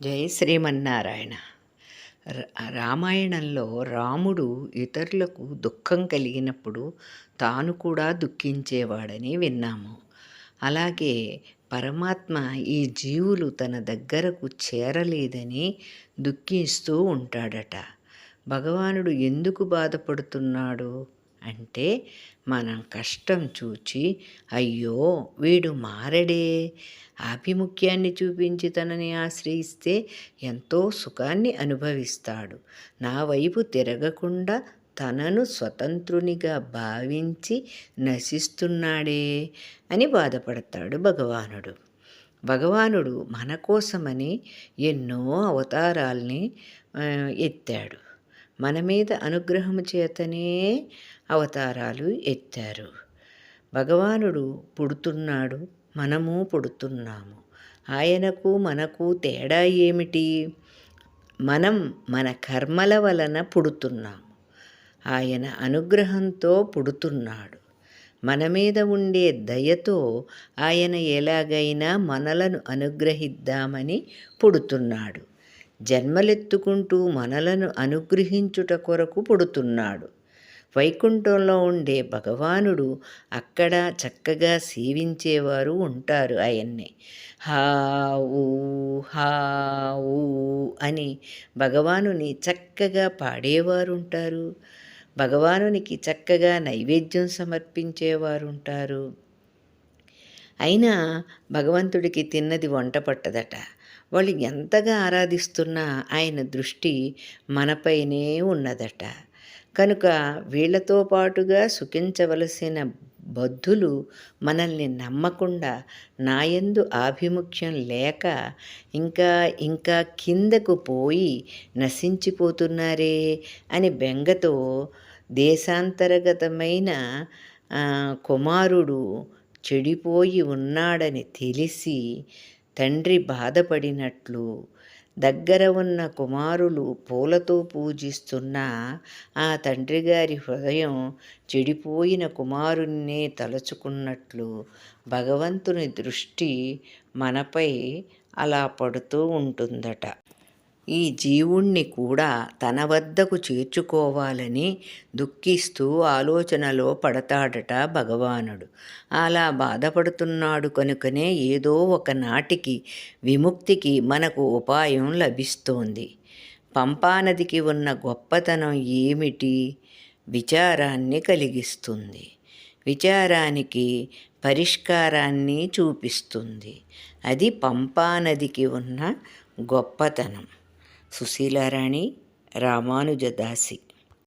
జై శ్రీమన్నారాయణ. రామాయణంలో రాముడు ఇతరులకు దుఃఖం కలిగినప్పుడు తాను కూడా దుఃఖించేవాడని విన్నాము. అలాగే పరమాత్మ ఈ జీవులు తన దగ్గరకు చేరలేదని దుఃఖిస్తూ ఉంటాడట. భగవానుడు ఎందుకు బాధపడుతున్నాడు? అంటే మనం కష్టం చూచి అయ్యో వీడు మారడే. ఆభిముఖ్యాన్ని చూపించి తనని ఆశ్రయిస్తే ఎంతో సుఖాన్ని అనుభవిస్తాడు. నా వైపు తిరగకుండా తనను స్వతంత్రునిగా భావించి నశిస్తున్నాడే అని బాధపడతాడు భగవానుడు. భగవానుడు మన కోసమని ఎన్నో అవతారాల్ని ఎత్తాడు. మన మీద అనుగ్రహం చేతనే అవతారాలు ఎత్తారు. భగవానుడు పుడుతున్నాడు మనము పుడుతున్నాము. ఆయనకు మనకు తేడా ఏమిటి? మనం మన కర్మల వలన పుడుతున్నాము. ఆయన అనుగ్రహంతో పుడుతున్నాడు. మన మీద ఉండే దయతో ఆయన ఎలాగైనా మనలను అనుగ్రహిద్దామని పుడుతున్నాడు. జన్మలెత్తుకుంటూ మనలను అనుగ్రహించుట కొరకు పుడుతున్నాడు. వైకుంఠంలో ఉండే భగవానుడు అక్కడ చక్కగా సేవించేవారు ఉంటారు ఆయన్ని. హా ఊ హా ఊ అని భగవానుని చక్కగా పాడేవారు ఉంటారు. భగవానునికి చక్కగా నైవేద్యం సమర్పించేవారు ఉంటారు. అయినా భగవంతుడికి తిన్నది వంట పట్టదట. వాళ్ళు ఎంతగా ఆరాధిస్తున్నా ఆయన దృష్టి మనపైనే ఉన్నదట. కనుక వీళ్ళతో పాటుగా సుఖించవలసిన బద్ధులు మనల్ని నమ్మకుండా నాయందు ఆభిముఖ్యం లేక ఇంకా ఇంకా కిందకు పోయి నశించిపోతున్నారే అని బెంగతో దేశాంతర్గతమైన కుమారుడు చెడిపోయి ఉన్నాడని తెలిసి తండ్రి బాధపడినట్లు దగ్గర ఉన్న కుమారులు పూలతో పూజిస్తున్న ఆ తండ్రి గారి హృదయం చెడిపోయిన కుమారుణ్ణే తలుచుకున్నట్లు భగవంతుని దృష్టి మనపై అలా పడుతూ ఉంటుందట. ఈ జీవుణ్ణి కూడా తన వద్దకు చేర్చుకోవాలని దుఃఖిస్తూ ఆలోచనలో పడతాడట భగవానుడు. అలా బాధపడుతున్నాడు కనుకనే ఏదో ఒక నాటికి విముక్తికి మనకు ఉపాయం లభిస్తోంది. పంపానదికి ఉన్న గొప్పతనం ఏమిటి? విచారాన్ని కలిగిస్తుంది. విచారానికి పరిష్కారాన్ని చూపిస్తుంది. అది పంపానదికి ఉన్న గొప్పతనం. సుశీలారాణి రామానుజదాసి